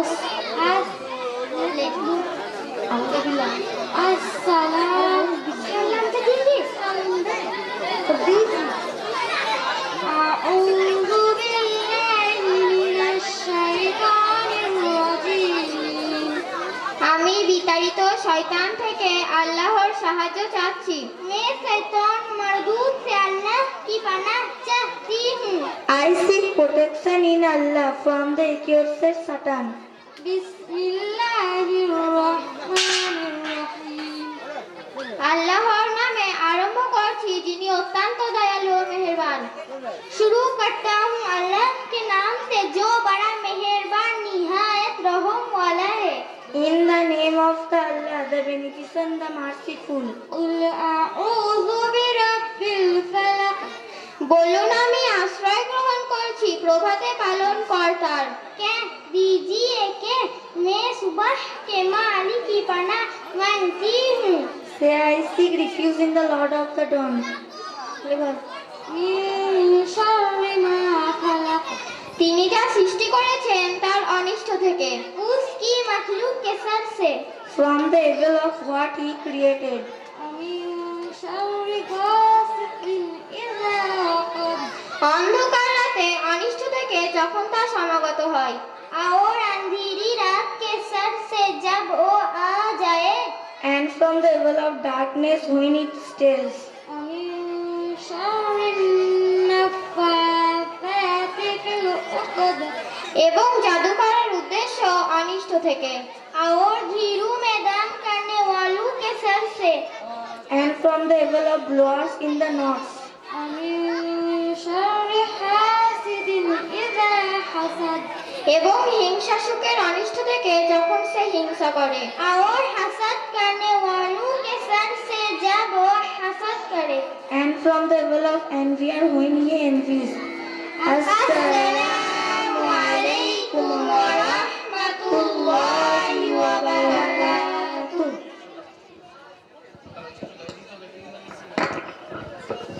as as আমাকে দিলাম আসসালাম সালামটা দিবি সালাম আমি বিতাড়িত শয়তান থেকে আল্লাহর সাহায্য চাচ্ছি I seek protection in Allah from the accused Satan. আল্লাহর নামে আরম্ভ করছি যিনি অত্যন্ত দয়ালু ও মেহেরবান শুরু করতা হুম আল্লাহ के नाम से जो बड़ा मेहरबान निहायत रहम वाला है In the name of the Allah, the Beneficent, the Merciful. Ul a'udhu bi rabbil falaq. বলুন আমি আশ্রয় গ্রহণ করছি প্রভাতে পালন কর্তার কে দি से मालिक की पना मांगती हूँ से I seek refuge in the lord of the dawn তিনি যা সৃষ্টি করেছেন তার অনিষ্ট থেকে। উসকি কে সে। From the evil of what he created আমি অন্ধকার রাতে অনিষ্ট থেকে যখন তা সমাগত হয়। আওর আন্ধিরি রাত के सर से जब वो आ जाए and from the evil of darkness when it stirs. এবং জাদু করার উদ্দেশ্য অনিষ্ট থেকে और धीरू मैदान करने वालों के सर से and from the evil of blowers in the north এবং হিংসাসুকের অনিষ্ট गुस्सा करे और हसद करने वालों के सर से जब वो हसद करे। And from the evil of envier when he envies